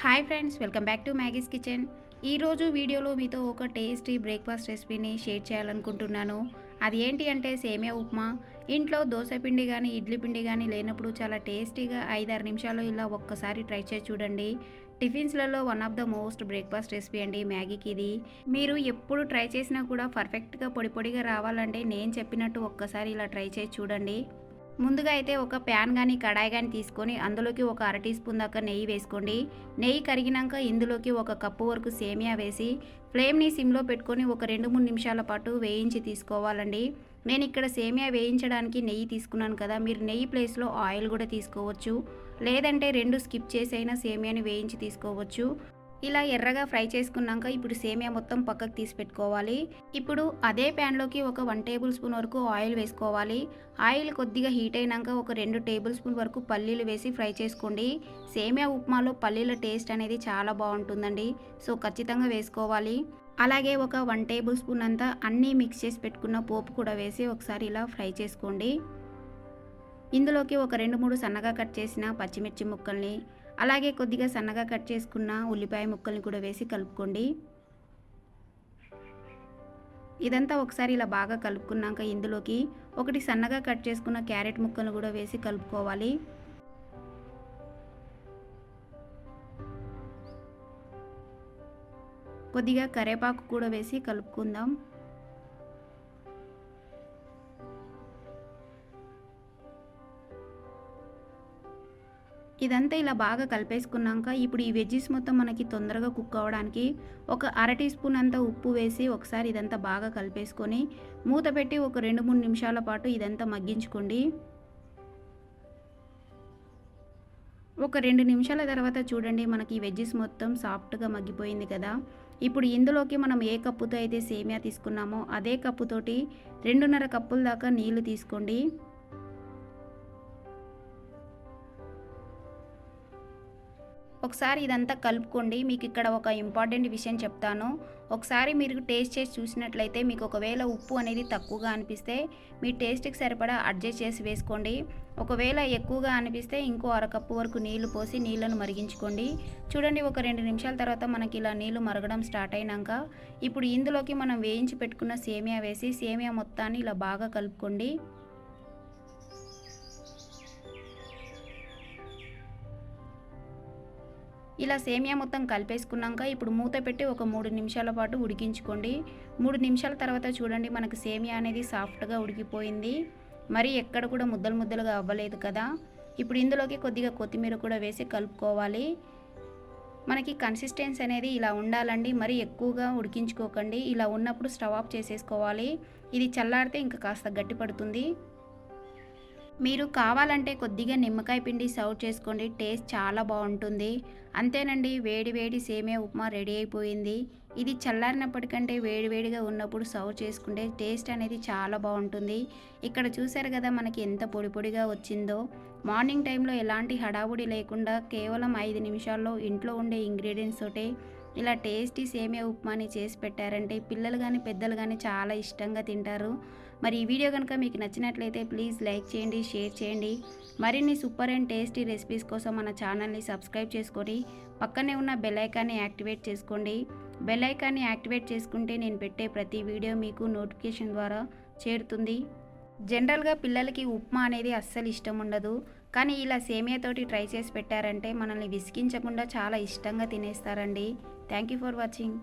Hi friends welcome back to Maggie's kitchen ఈరోజు వీడియోలో మీతో ఒక టేస్టీ బ్రేక్ఫాస్ట్ రెసిపీని షేర్ చేయాలనుకుంటున్నాను. అది ఏంటి అంటే సేమియా ఉప్మా. ఇంట్లో దోశ పిండి కానీ ఇడ్లీ పిండి కానీ లేనప్పుడు చాలా టేస్టీగా ఐదారు నిమిషాలు ఇలా ఒక్కసారి ట్రై చేసి చూడండి. టిఫిన్స్లలో one of the most breakfast recipe అండి మ్యాగీకి ఇది. మీరు ఎప్పుడు ట్రై చేసినా కూడా పర్ఫెక్ట్గా పొడి పొడిగా రావాలంటే నేను చెప్పినట్టు ఒక్కసారి ఇలా ట్రై చేసి చూడండి. ముందుగా అయితే ఒక ప్యాన్ కానీ కడాయి కానీ తీసుకొని అందులోకి ఒక అర టీ స్పూన్ దాకా నెయ్యి వేసుకోండి. నెయ్యి కరిగినాక ఇందులోకి ఒక కప్పు వరకు సేమియా వేసి ఫ్లేమ్ని సిమ్లో పెట్టుకొని ఒక రెండు మూడు నిమిషాల పాటు వేయించి తీసుకోవాలండి. నేను ఇక్కడ సేమియా వేయించడానికి నెయ్యి తీసుకున్నాను కదా మీరు నెయ్యి ప్లేస్లో ఆయిల్ కూడా తీసుకోవచ్చు. లేదంటే రెండు స్కిప్ చేసైనా సేమియాని వేయించి తీసుకోవచ్చు. ఇలా ఎర్రగా ఫ్రై చేసుకున్నాక ఇప్పుడు సేమియా మొత్తం పక్కకు తీసి పెట్టుకోవాలి. ఇప్పుడు అదే ప్యాన్లోకి ఒక వన్ టేబుల్ స్పూన్ వరకు ఆయిల్ వేసుకోవాలి. ఆయిల్ కొద్దిగా హీట్ అయినాక ఒక రెండు టేబుల్ స్పూన్ వరకు పల్లీలు వేసి ఫ్రై చేసుకోండి. సేమియా ఉప్మాలో పల్లీల టేస్ట్ అనేది చాలా బాగుంటుందండి. సో ఖచ్చితంగా వేసుకోవాలి. అలాగే ఒక వన్ టేబుల్ స్పూన్ అంతా అన్నీ మిక్స్ చేసి పెట్టుకున్న పోపు కూడా వేసి ఒకసారి ఇలా ఫ్రై చేసుకోండి. ఇందులోకి ఒక రెండు మూడు సన్నగా కట్ చేసిన పచ్చిమిర్చి ముక్కల్ని అలాగే కొద్దిగా సన్నగా కట్ చేసుకున్న ఉల్లిపాయ ముక్కల్ని కూడా వేసి కలుపుకోండి. ఇదంతా ఒకసారి ఇలా బాగా కలుపుకున్నాక ఇందులోకి ఒకటి సన్నగా కట్ చేసుకున్న క్యారెట్ ముక్కలు కూడా వేసి కలుపుకోవాలి. కొద్దిగా కరేపాకు కూడా వేసి కలుపుకుందాం. ఇదంతా ఇలా బాగా కలిపేసుకున్నాక ఇప్పుడు ఈ వెజ్జెస్ మొత్తం మనకి తొందరగా కుక్ అవ్వడానికి ఒక అర టీ స్పూన్ అంతా ఉప్పు వేసి ఒకసారి ఇదంతా బాగా కలిపేసుకొని మూత పెట్టి ఒక రెండు మూడు నిమిషాల పాటు ఇదంతా మగ్గించుకోండి. ఒక రెండు నిమిషాల తర్వాత చూడండి మనకి ఈ వెజ్జెస్ మొత్తం సాఫ్ట్గా మగ్గిపోయింది కదా. ఇప్పుడు ఇందులోకి మనం ఏ కప్పుతో అయితే సేమియా తీసుకున్నామో అదే కప్పుతోటి రెండున్నర కప్పుల దాకా నీళ్ళు తీసుకోండి. ఒకసారి ఇదంతా కలుపుకోండి. మీకు ఇక్కడ ఒక ఇంపార్టెంట్ విషయం చెప్తాను. ఒకసారి మీరు టేస్ట్ చేసి చూసినట్లయితే మీకు ఒకవేళ ఉప్పు అనేది తక్కువగా అనిపిస్తే మీ టేస్ట్కి సరిపడా అడ్జస్ట్ చేసి వేసుకోండి. ఒకవేళ ఎక్కువగా అనిపిస్తే ఇంకో అరకప్పు వరకు నీళ్ళు పోసి నీళ్ళను మరిగించుకోండి. చూడండి ఒక రెండు నిమిషాల తర్వాత మనకి ఇలా నీళ్ళు మరగడం స్టార్ట్ అయినాక ఇప్పుడు ఇందులోకి మనం వేయించి పెట్టుకున్న సేమియా వేసి సేమియా మొత్తాన్ని ఇలా బాగా కలుపుకోండి. ఇలా సేమియా మొత్తం కలిపేసుకున్నాక ఇప్పుడు మూత పెట్టి ఒక మూడు నిమిషాల పాటు ఉడికించుకోండి. మూడు నిమిషాల తర్వాత చూడండి మనకు సేమియా అనేది సాఫ్ట్గా ఉడికిపోయింది. మరి ఎక్కడ కూడా ముద్దలు ముద్దలుగా అవ్వలేదు కదా. ఇప్పుడు ఇందులోకి కొద్దిగా కొత్తిమీర కూడా వేసి కలుపుకోవాలి. మనకి కన్సిస్టెన్సీ అనేది ఇలా ఉండాలండి. మరి ఎక్కువగా ఉడికించుకోకండి. ఇలా ఉన్నప్పుడు స్టవ్ ఆఫ్ చేసేసుకోవాలి. ఇది చల్లారితే ఇంకా కాస్త గట్టి పడుతుంది మీరు కావాలంటే కొద్దిగా నిమ్మకాయ పిండి సర్వ్ చేసుకోండి. టేస్ట్ చాలా బాగుంటుంది. అంతేనండి వేడి వేడి సేమే ఉప్మా రెడీ అయిపోయింది. ఇది చల్లారినప్పటికంటే వేడివేడిగా ఉన్నప్పుడు సర్వ్ చేసుకుంటే టేస్ట్ అనేది చాలా బాగుంటుంది. ఇక్కడ చూసారు కదా మనకి ఎంత పొడి పొడిగా వచ్చిందో. మార్నింగ్ టైంలో ఎలాంటి హడావుడి లేకుండా కేవలం ఐదు నిమిషాల్లో ఇంట్లో ఉండే ఇంగ్రీడియంట్స్ తోటే ఇలా టేస్టీ సేమియా ఉప్మాని చేసి పెట్టారంటే పిల్లలు కానీ పెద్దలు కానీ చాలా ఇష్టంగా తింటారు. మరి ఈ వీడియో కనుక మీకు నచ్చినట్లయితే ప్లీజ్ లైక్ చేయండి షేర్ చేయండి. మరిన్ని సూపర్ అండ్ టేస్టీ రెసిపీస్ కోసం మన ఛానల్ని సబ్స్క్రైబ్ చేసుకొని పక్కనే ఉన్న బెల్ ఐకాన్ని యాక్టివేట్ చేసుకోండి. బెల్ ఐకాన్ని యాక్టివేట్ చేసుకుంటే నేను పెట్టే ప్రతి వీడియో మీకు నోటిఫికేషన్ ద్వారా చేరుతుంది. జనరల్గా పిల్లలకి ఉప్మా అనేది అస్సలు ఇష్టం ఉండదు. కానీ ఇలా సేమియాతోటి ట్రై చేసి పెట్టారంటే మనల్ని విసిగించకుండా చాలా ఇష్టంగా తినేస్తారండి. Thank you for watching.